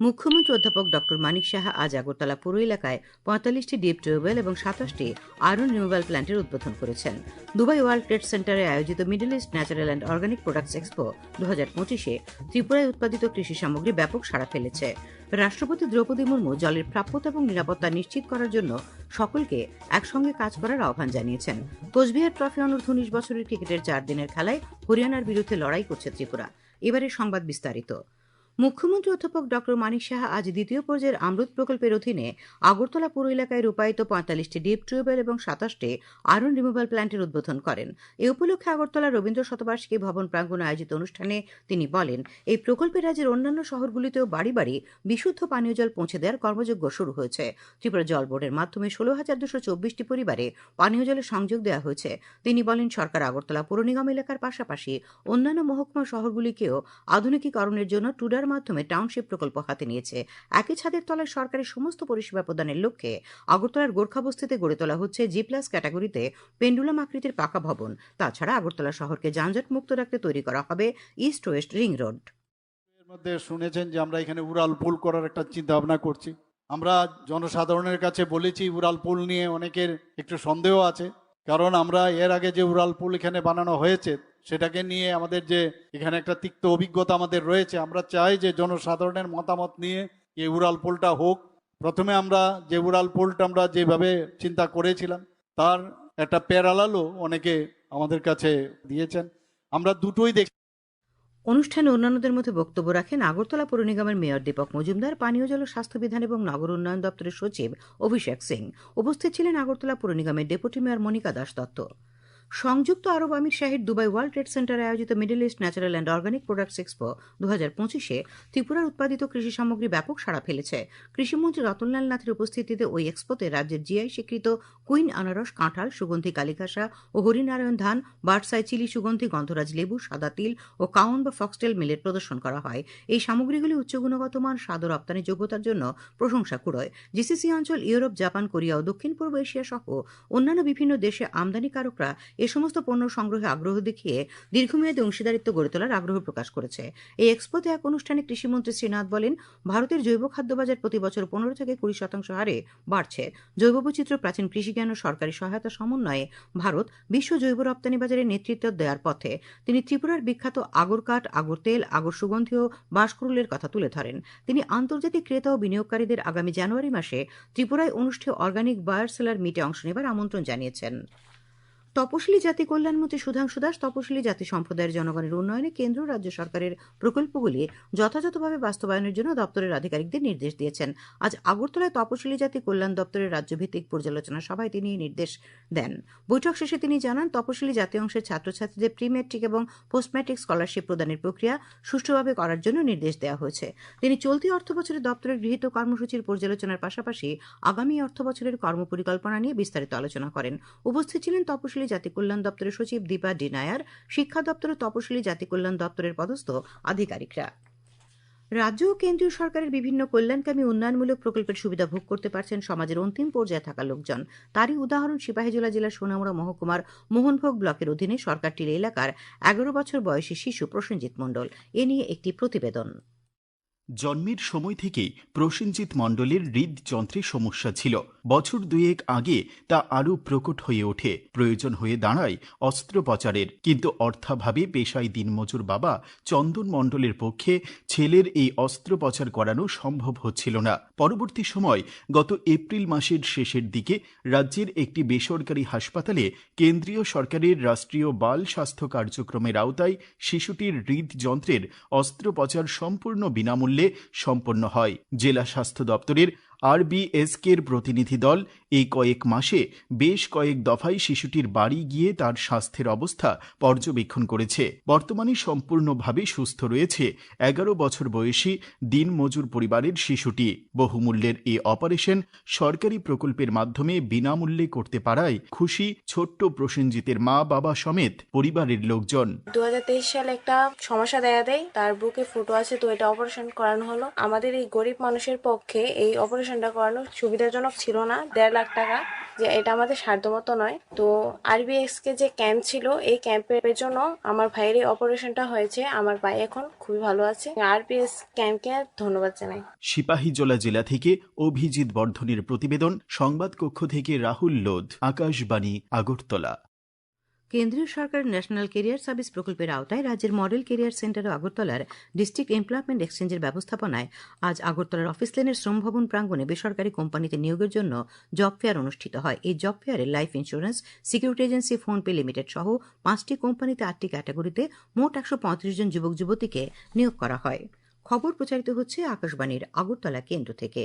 মুখ্যমন্ত্রী অধ্যাপক ডক্টর মানিক সাহা আজ আগরতলা পৌর এলাকায় পঁয়তাল্লিশটি ডিপ টিউবওয়েল এবং সাতাশটি আয়রন রিমুভাল প্ল্যান্টের উদ্বোধন করেছেন। দুবাই ওয়ার্ল্ড ট্রেড সেন্টারে আয়োজিত middle east natural and organic products expo দু হাজার পঁচিশে ত্রিপুরায় উৎপাদিত কৃষি সামগ্রী ব্যাপক সাড়া ফেলেছে। রাষ্ট্রপতি দ্রৌপদী মুর্মু জলের প্রাপ্যতা এবং নিরাপত্তা নিশ্চিত করার জন্য সকলকে একসঙ্গে কাজ করার আহ্বান জানিয়েছেন। কোচবিহার ট্রফি অনূর্ধ্ব উনিশ বছরের ক্রিকেটের চার দিনের খেলায় হরিয়ানার বিরুদ্ধে লড়াই করছে ত্রিপুরা। এবারে সংবাদ বিস্তারিত। মুখ্যমন্ত্রী অধ্যাপক ড মানিক সাহা আজ দ্বিতীয় পর্যায়ের আমরুত প্রকল্পের অধীনে আগরতলা পৌর এলাকায় রূপায়িত পঁয়তাল্লিশটি ডিপ টিউবওয়েল এবং সাতাশটি আয়রন রিমুভাল প্ল্যান্টের উদ্বোধন করেন। এ উপলক্ষে আগরতলা রবীন্দ্র শতবার্ষিকী ভবন প্রাঙ্গণে আয়োজিত অনুষ্ঠানে তিনি বলেন, এই প্রকল্পে রাজ্যের অন্যান্য শহরগুলিতেও বাড়ি বাড়ি বিশুদ্ধ পানীয় জল পৌঁছে দেওয়ার কর্মযজ্ঞ শুরু হয়েছে। ত্রিপুরা জল বোর্ডের মাধ্যমে ষোলো হাজার দুশো চব্বিশটি পরিবারে পানীয় জলের সংযোগ দেওয়া হয়েছে। তিনি বলেন, সরকার আগরতলা পৌর নিগম এলাকার পাশাপাশি অন্যান্য মহকুমা শহরগুলিকেও আধুনিকীকরণের জন্য টুডার মাধ্যমে টাউনশিপ প্রকল্প হাতে নিয়েছে। একই ছাদের তলায় সরকারের সমস্ত পরিষেবা প্রদানের লক্ষ্যে আগরতলার গোর্খাবস্তিতে গড়ে তোলা হচ্ছে জি প্লাস ক্যাটাগরিতে পেন্ডুলাম আকৃতির পাকা ভবন। তাছাড়া আগরতলা শহরকে যানজট মুক্ত রাখতে তৈরি করা হবে ইস্ট ওয়েস্ট রিং রোড মধ্যে শুনেছেন যে আমরা এখানে উড়াল পুল করার একটা চিন্তা ভাবনা করছি। আমরা জনসাধারণের কাছে বলেছি উড়াল পুল নিয়ে অনেকের একটু সন্দেহ আছে। কারণ আমরা এর আগে যে উড়াল পুল এখানে বানানো হয়েছে সেটাকে নিয়ে আমাদের যে এখানে একটা তিক্ত অভিজ্ঞতা আমাদের রয়েছে, আমরা চাই যে জনসাধারণের মতামত নিয়ে এই উড়াল পুলটা হোক। প্রথমে আমরা যে উড়াল পুলটা আমরা যেভাবে চিন্তা করেছিলাম, তার একটা প্যারালালও অনেকে আমাদের কাছে দিয়েছেন। আমরা দুটোই দেখি অনুষ্ঠানে অন্যান্যদের মধ্যে বক্তব্য রাখেন আগরতলা পৌর নিগমের মেয়র দীপক মজুমদার, পানীয় জল স্বাস্থ্যবিধান এবং নগর উন্নয়ন দপ্তরের সচিব অভিষেক সিং। উপস্থিত ছিলেন আগরতলা পৌর নিগমের ডেপুটি মেয়র মনিকা দাস দত্ত। সংযুক্ত আরব আমির শাহির দুবাই ওয়ার্ল্ড ট্রেড সেন্টারে আয়োজিত middle east natural and organic products expo দু হাজার পঁচিশে ত্রিপুরার উৎপাদিত কৃষি সামগ্রী ব্যাপক সাড়া ফেলেছে। কৃষিমন্ত্রী রতনলাল নাথের উপস্থিতিতে ওই এক্সপোতে রাজ্যের জিআই স্বীকৃত কুইন আনারস, কাঁঠাল, সুগন্ধি কালিকাসা ও হরিনারায়ণ ধান বার্সাই চিলি সুগন্ধি, গন্ধরাজ লেবু, সাদা তিল ও কাউন বা ফক্সটেল মিলের প্রদর্শন করা হয়। এই সামগ্রীগুলি উচ্চ গুণগত মান, স্বাদ ও রপ্তানি যোগ্যতার জন্য প্রশংসা কুড়োয়। জিসিসি অঞ্চল, ইউরোপ, জাপান, কোরিয়া ও দক্ষিণ পূর্ব এশিয়া সহ অন্যান্য বিভিন্ন দেশে আমদানিকারকরা এ সমস্ত পণ্য সংগ্রহে আগ্রহ দেখিয়ে দীর্ঘমেয়াদী অংশীদারিত্ব গড়ে তোলার আগ্রহ প্রকাশ করেছে। এই এক্সপোতে এক অনুষ্ঠানে কৃষিমন্ত্রী শ্রীনাথ বলেন, ভারতের জৈব খাদ্য বাজার প্রতি বছর পনেরো থেকে কুড়ি শতাংশ হারে বাড়ছে। জৈব বৈচিত্র্য, প্রাচীন কৃষিজ্ঞান ও সরকারি সহায়তা সমন্বয়ে ভারত বিশ্ব জৈব রপ্তানি বাজারে নেতৃত্ব দেওয়ার পথে তিনি ত্রিপুরার বিখ্যাত আগর কাঠ, আগর তেল, আগর সুগন্ধি ও বাঁশকুরুলের কথা তুলে ধরেন। তিনি আন্তর্জাতিক ক্রেতা ও বিনিয়োগকারীদের আগামী জানুয়ারি মাসে ত্রিপুরায় অনুষ্ঠেয় অর্গানিক বায়ার সেলার মিটে অংশ নেবার আমন্ত্রণ জানিয়েছেন। তপশিলি জাতি কল্যাণমন্ত্রী সুধাংশু দাস তপশিলি জাতি সম্প্রদায়ের জনগণের উন্নয়নে কেন্দ্র রাজ্য সরকারের প্রকল্পগুলি যথাযথভাবে বাস্তবায়নের জন্য দপ্তরের আধিকারিকদের নির্দেশ দিয়েছেন। আজ আগরতলায় তপশিলি জাতি কল্যাণ দপ্তরের রাজ্যভিত্তিক পর্যালোচনা সভায় তিনি নির্দেশ দেন। বৈঠক শেষে তিনি জানান, তপশিলি জাতি অংশের ছাত্রছাত্রীদের প্রি ম্যাট্রিক এবং পোস্ট ম্যাট্রিক স্কলারশিপ প্রদানের প্রক্রিয়া সুষ্ঠুভাবে করার জন্য নির্দেশ দেওয়া হয়েছে। তিনি চলতি অর্থ বছরে দপ্তরের গৃহীত কর্মসূচির পর্যালোচনার পাশাপাশি আগামী অর্থ বছরের কর্মপরিকল্পনা নিয়ে বিস্তারিত আলোচনা করেন। উপস্থিত ছিলেন তপশিলি তপশিলি জাতি কল্যাণ দপ্তরের সচিব দীপা ডিনায়ার, শিক্ষা দপ্তর ও তপশিলি জাতি কল্যাণ দপ্তরের পদস্থ আধিকারিকরা। রাজ্য ও কেন্দ্রীয় সরকারের বিভিন্ন কল্যাণকামী উন্নয়নমূলক প্রকল্পের সুবিধা ভোগ করতে পারছেন সমাজের অন্তিম পর্যায়ে থাকা লোকজন। তারই উদাহরণ সিপাহীজলা জেলার সোনামুড়া মহকুমার মোহনভোগ ব্লকের অধীনে সরকারটির এলাকার এগারো বছর বয়সী শিশু প্রসেনজিৎ মণ্ডল। এ নিয়ে একটি প্রতিবেদন। জন্মের সময় থেকেই প্রসেনজিৎ মণ্ডলের হৃদযন্ত্রে সমস্যা ছিল। বছর দুয়েক আগে তা আরও প্রকট হয়ে ওঠে। প্রয়োজন হয়ে দাঁড়ায় অস্ত্রোপচারের। কিন্তু অর্থাভাবে পেশায় দিনমজুর বাবা চন্দন মণ্ডলের পক্ষে ছেলের এই অস্ত্রোপচার করানো সম্ভব হচ্ছিল না। পরবর্তী সময় গত এপ্রিল মাসের শেষের দিকে রাজ্যের একটি বেসরকারি হাসপাতালে কেন্দ্রীয় সরকারের রাষ্ট্রীয় বাল স্বাস্থ্য কার্যক্রমের আওতায় শিশুটির হৃদযন্ত্রের অস্ত্রোপচার সম্পূর্ণ বিনামূল্যে সম্পন্ন হয়। জেলা স্বাস্থ্য দপ্তরের আরবিএসকের প্রতিনিধি দল এই কয়েক মাসে বেশ কয়েক দফায় শিশুটির বাড়ি গিয়ে তার স্বাস্থ্যের অবস্থা পর্যবেক্ষণ করেছে। বর্তমানে সম্পূর্ণভাবে সুস্থ রয়েছে। এগারো বছর বয়সী দিনমজুর পরিবারের শিশুটি। বহুমূল্যের এই অপারেশন সরকারি প্রকল্পের মাধ্যমে বিনামূল্যে করতে পারায় খুশি ছোট্ট প্রসেনজিতের মা বাবা সমেত পরিবারের লোকজন। দু হাজার তেইশ সালে একটা সমস্যা দেখা দেয়, তার বুকে ফুটো আছে, তো এটা অপারেশন করানো হলো। আমাদের এই গরিব মানুষের পক্ষে এই অপারেশনটা করানো সুবিধাজনক ছিল না। দেড় লাখ টাকা, যে এটা আমাদের সাধ্যমতো নয়। তো আরবিএস কে যে ক্যাম্প ছিল, এই ক্যাম্পের জন্য আমার ভাইয়ের এই অপারেশনটা হয়েছে। আমার ভাই এখন খুবই ভালো আছে। আরবিএস ক্যাম্পকে ধন্যবাদ জানাই। সিপাহী সিপাহীজলা জেলা থেকে অভিজিৎ বর্ধনের প্রতিবেদন, সংবাদ কক্ষ থেকে রাহুল লোধ, আকাশবাণী, আগরতলা। কেন্দ্রীয় সরকারের ন্যাশনাল কেরিয়ার সার্ভিস প্রকল্পের আওতায় রাজ্যের মডেল কেরিয়ার সেন্টার ও আগরতলার ডিস্ট্রিক্ট এমপ্লয়মেন্ট এক্সচেঞ্জের ব্যবস্থাপনায় আজ আগরতলার অফিস লেনের শ্রমভবন প্রাঙ্গণে বেসরকারি কোম্পানিতে নিয়োগের জন্য জব ফেয়ার অনুষ্ঠিত হয়। এই job ফেয়ারে life insurance, security agency, PhonePe limited সহ পাঁচটি কোম্পানিতে আটটি ক্যাটাগরিতে মোট একশো পঁয়ত্রিশ জন যুবক, যুবতীকে নিয়োগ করা হয়। খবর প্রচারিত হচ্ছে আকাশবাণীর আগরতলা কেন্দ্র থেকে।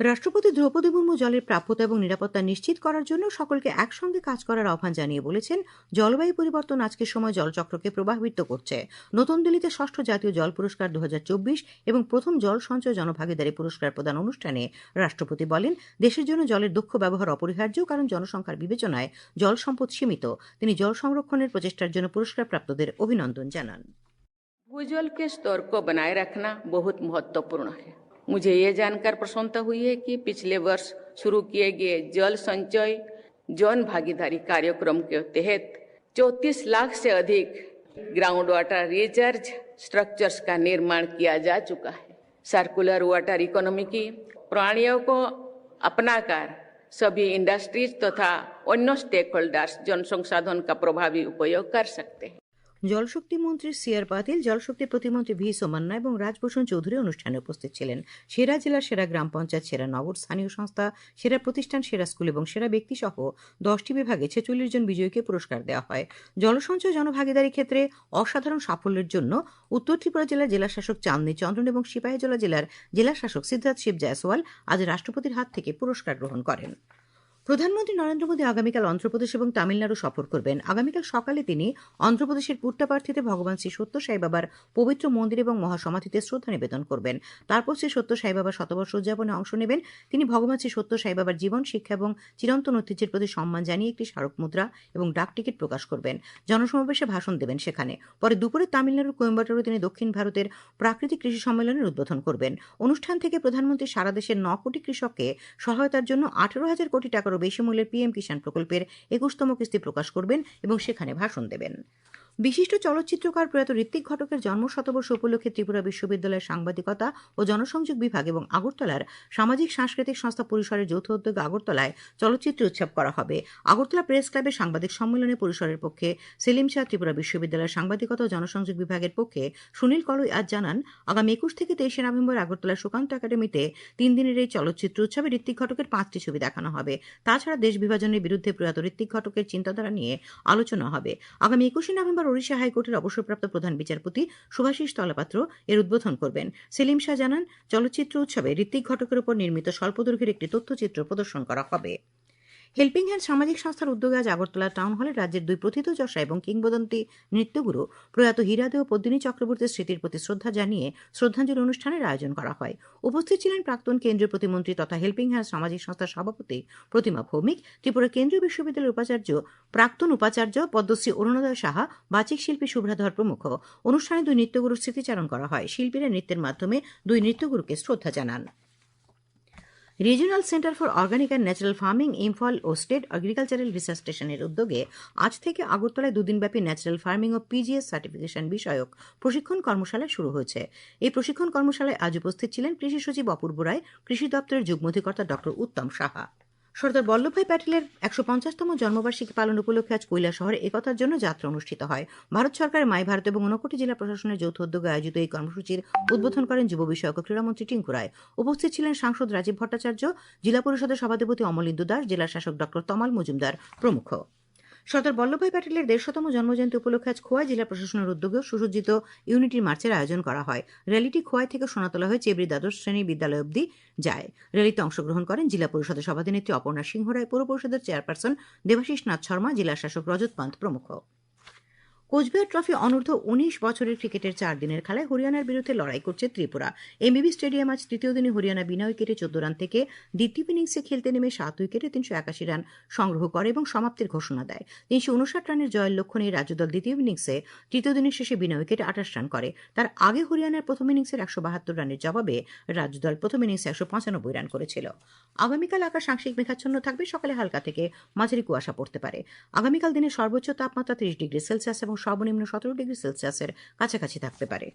রাষ্ট্রপতি দ্রৌপদী মুর্মু জলের প্রাপ্যতা এবং নিরাপত্তা নিশ্চিত করার জন্য সকলকে একসঙ্গে কাজ করার আহ্বান জানিয়ে বলেছেন জলবায়ু পরিবর্তন আজকের সময় জলচক্রকে প্রভাবিত করছে নতুন দিল্লিতে ষষ্ঠ জাতীয় জল পুরস্কার দু এবং প্রথম জল সঞ্চয় জনভাগিদারি পুরস্কার প্রদান অনুষ্ঠানে রাষ্ট্রপতি বলেন দেশের জন্য জলের দক্ষ ব্যবহার অপরিহার্য কারণ জনসংখ্যার বিবেচনায় জল সম্পদ সীমিত তিনি জল সংরক্ষণের প্রচেষ্টার জন্য পুরস্কারপ্রাপ্তদের অভিনন্দন জানান भूजल के स्तर को बनाए रखना बहुत महत्वपूर्ण है मुझे ये जानकर प्रसन्नता हुई है कि पिछले वर्ष शुरू किए गए जल संचय जन भागीदारी कार्यक्रम के तहत 34 लाख से अधिक ग्राउंड वाटर रिचार्ज स्ट्रक्चर्स का निर्माण किया जा चुका है। सर्कुलर वाटर इकोनॉमी की प्रणालियों को अपनाकर सभी इंडस्ट्रीज़ तथा अन्य स्टेक होल्डर्स जन संसाधन का प्रभावी उपयोग कर सकते हैं। জলশক্তি মন্ত্রী সিআর পাতিল, জলশক্তি প্রতিমন্ত্রী ভি সোমান্না এবং রাজভূষণ চৌধুরী অনুষ্ঠানে উপস্থিত ছিলেন। সেরা জেলার সেরা গ্রাম পঞ্চায়েত, সেরা নগর, স্থানীয় সংস্থা, সেরা প্রতিষ্ঠান, সেরা স্কুল এবং সেরা ব্যক্তি সহ দশটি বিভাগে ছেচল্লিশ জন বিজয়ীকে পুরস্কার দেওয়া হয়। জলসঞ্চয় জনভাগিদারি ক্ষেত্রে অসাধারণ সাফল্যের জন্য উত্তর ত্রিপুরা জেলার জেলাশাসক চাঁদনী চন্দ্রন এবং সিপাহীজলা জেলার জেলাশাসক সিদ্ধার্থ শিব জয়সওয়াল আজ রাষ্ট্রপতির হাত থেকে পুরস্কার গ্রহণ করেন। প্রধানমন্ত্রী নরেন্দ্র মোদী আগামীকাল অন্ধ্রপ্রদেশ এবং তামিলনাড়ু সফর করবেন। আগামীকাল সকালে তিনি অন্ধ্রপ্রদেশের পুট্টাপার্থিতে ভগবান শ্রী সত্য সাই বাবার পবিত্র মন্দির এবং মহাসমাধিতে শ্রদ্ধা নিবেদন করবেন। তারপর শ্রী সত্য সাই বাবার শতবর্ষ উদযাপনে অংশ নেবেন। তিনি ভগবান শ্রী সত্য সাই বাবার জীবন, শিক্ষা এবং চিরন্তন ঐতিহ্যের প্রতি সম্মান জানিয়ে একটি স্মারক মুদ্রা এবং ডাক টিকিট প্রকাশ করবেন। জনসমাবেশে ভাষণ দেবেন সেখানে। পরে দুপুরে তামিলনাড়ুর কোয়েম্বাটোরে তিনি দক্ষিণ ভারতের প্রাকৃতিক কৃষি সম্মেলনের উদ্বোধন করবেন। অনুষ্ঠান থেকে প্রধানমন্ত্রী সারা দেশের ন কোটি কৃষককে সহায়তার জন্য আঠারো হাজার কোটি টাকারও বেশি মূল্যের পিএম কিষাণ প্রকল্পের একুশতম কিস্তি প্রকাশ করবেন এবং সেখানে ভাষণ দেবেন। বিশিষ্ট চলচ্চিত্রকার প্রয়াত ঋত্বিক ঘটকের জন্ম শতবর্ষ উপলক্ষে ত্রিপুরা বিশ্ববিদ্যালয়ের সাংবাদিকতা ও জনসংযোগ বিভাগ এবং আগরতলার সামাজিক সাংস্কৃতিক সংস্থা পরিসরের যৌথ উদ্যোগে আগরতলায় চলচ্চিত্র উৎসব করা হবে। আগরতলা প্রেস ক্লাবের সাংবাদিক সম্মেলনে পরিসরের পক্ষে সেলিম শাহ ত্রিপুরা বিশ্ববিদ্যালয়ের সাংবাদিকতা ও জনসংযোগ বিভাগের পক্ষে সুনীল কলই আজ জানান, আগামী একুশ থেকে তেইশে নভেম্বর আগরতলা সুকান্ত একাডেমিতে তিন দিনের এই চলচ্চিত্র উৎসবে ঋত্বিক ঘটকের পাঁচটি ছবি দেখানো হবে। তাছাড়া দেশ বিভাজনের বিরুদ্ধে প্রয়াত ঋত্বিক ঘটকের চিন্তাধারা নিয়ে আলোচনা হবে। আগামী একুশে নভেম্বর ওড়িশা হাইকোর্টের অবসরপ্রাপ্ত প্রধান বিচারপতি শুভাশিস তলাপাত্র এর উদ্বোধন করবেন। সেলিম শাহ জানান, চলচ্চিত্র উৎসবে ঋত্বিক ঘটকের উপর নির্মিত স্বল্পদৈর্ঘ্যের একটি তথ্যচিত্র প্রদর্শন করা হবে। হেল্পিং হ্যান্ড সামাজিক সংস্থার উদ্যোগে আজ আগরতলা টাউন হলে রাজ্যের দুই প্রথিতযশা এবং কিংবদন্তি নৃত্যগুরু প্রয়াত হীরাদে ও পদ্মিনী চক্রবর্তীর স্মৃতির প্রতি শ্রদ্ধা জানিয়ে শ্রদ্ধাঞ্জলি অনুষ্ঠানের আয়োজন করা হয়। উপস্থিত ছিলেন প্রাক্তন কেন্দ্রীয় প্রতিমন্ত্রী তথা হেল্পিং হ্যান্ড সামাজিক সংস্থার সভাপতি প্রতিমা ভৌমিক, ত্রিপুরা কেন্দ্রীয় বিশ্ববিদ্যালয়ের উপাচার্য, প্রাক্তন উপাচার্য পদ্মশ্রী অরুণোদয় সাহা, বাচিক শিল্পী শুভ্রাধর প্রমুখ। অনুষ্ঠানে দুই নৃত্যগুরুর স্মৃতিচারণ করা হয়। শিল্পীরা নৃত্যের মাধ্যমে দুই নৃত্যগুরুকে শ্রদ্ধা জানান। Regional centre for organic and natural farming, Imphal O state agricultural research স্টেশনের উদ্যোগে আজ থেকে আগরতলায় দুদিনব্যাপী ন্যাচারাল ফার্মিং ও পিজিএস সার্টিফিকেশন বিষয়ক প্রশিক্ষণ কর্মশালা শুরু হয়েছে। এই প্রশিক্ষণ কর্মশালায় আজ উপস্থিত ছিলেন কৃষি সচিব অপূর্ব রায়, কৃষি দপ্তরের যুগ্মধিকর্তা ডক্টর উত্তম সাহা। সর্দার বল্লভভাই প্যাটেলের একশো পঞ্চাশতম জন্মবার্ষিকী পালন উপলক্ষে আজ কৈলা শহরে একতার জন্য যাত্রা অনুষ্ঠিত হয়। ভারত সরকারের মাই ভারত এবং ঊনকোটি জেলা প্রশাসনের যৌথ উদ্যোগে আয়োজিত এই কর্মসূচির উদ্বোধন করেন যুব বিষয়ক ক্রীড়ামন্ত্রী টিঙ্কু রায়। উপস্থিত ছিলেন সাংসদ রাজীব ভট্টাচার্য, জেলা পরিষদের সভাধিপতি অমলিন্দু দাস, জেলা শাসক ডক্টর তমাল মজুমদার প্রমুখ। সর্দার বল্লভভাই প্যাটেলের দেড়শতম জন্মজয়ন্তী উপলক্ষে আজ খোয়াই জেলা প্রশাসনের উদ্যোগে সুসজ্জিত ইউনিটির মার্চের আয়োজন করা হয়। র্যালিটি খোয়াই থেকে সোনাতলা হয়ে চেবড়ি দ্বাদশ শ্রেণি বিদ্যালয় অব্দি যায়। র্যালিতে অংশগ্রহণ করেন জেলা পরিষদের সভাধিনেত্রী অপর্ণা সিংহ রায় পৌর পরিষদের চেয়ারপারসন দেবাশিস নাথ শর্মা, জেলা শাসক রজত পান্ত প্রমুখ। কোচবিহার ট্রফি অনূর্ধ্ব উনিশ বছরের ক্রিকেটের চার দিনের খেলায় হরিয়ানার বিরুদ্ধে লড়াই করছে ত্রিপুরা। এমবিবি স্টেডিয়াম আজ তৃতীয় দিনে হরিয়ানা বিনা উইকেটে চোদ্দ রান থেকে দ্বিতীয় ইনিংসে খেলতে নেমে সাত উইকেটে তিনশো একাশি রান সংগ্রহ করে এবং সমাপ্তির ঘোষণা দেয়। তিনশো উনষাট রানের জয়ের লক্ষ্য নিয়ে রাজ্যদল দ্বিতীয় ইনিংসে তৃতীয় দিনের শেষে বিনা উইকেটে আঠাশ রান করে। তার আগে হরিয়ানার প্রথম ইনিংসের একশো বাহাত্তর রানের জবাবে রাজ্যদল প্রথম ইনিংসে একশো পঁচানব্বই রান করেছিল। আগামীকাল আকাশ আংশিক মেঘাচ্ছন্ন থাকবে, সকালে হালকা থেকে মাঝারি কুয়াশা পড়তে পারে। আগামীকাল দিনে সর্বোচ্চ তাপমাত্রা ত্রিশ ডিগ্রি সেলসিয়াস এবং সর্বনিম্ন সতেরো ডিগ্রি সেলসিয়াসের কাছাকাছি থাকতে পারে।